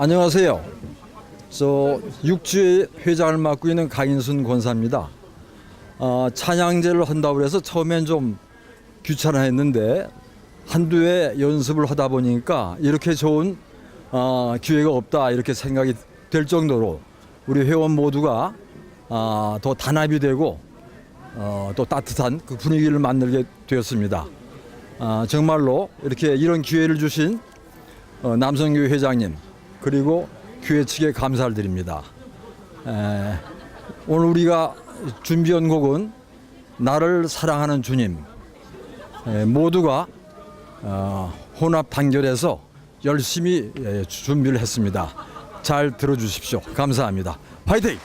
안녕하세요. 저 육주의 회장을 맡고 있는 강인순 권사입니다. 어, 찬양제를 한다고 해서 처음엔 좀 귀찮아했는데 한두 해 연습을 하다 보니까 이렇게 좋은 어, 기회가 없다 이렇게 생각이 될 정도로 우리 회원 모두가 아, 더 단합이 되고 어, 또 따뜻한 그 분위기를 만들게 되었습니다. 아, 정말로 이렇게 이런 기회를 주신 어, 남성교회 회장님 그리고 교회 측에 감사를 드립니다. 에, 오늘 우리가 준비한 곡은 나를 사랑하는 주님 에, 모두가 어, 혼합 단결해서 열심히 예, 준비를 했습니다. 잘 들어주십시오. 감사합니다. 파이팅!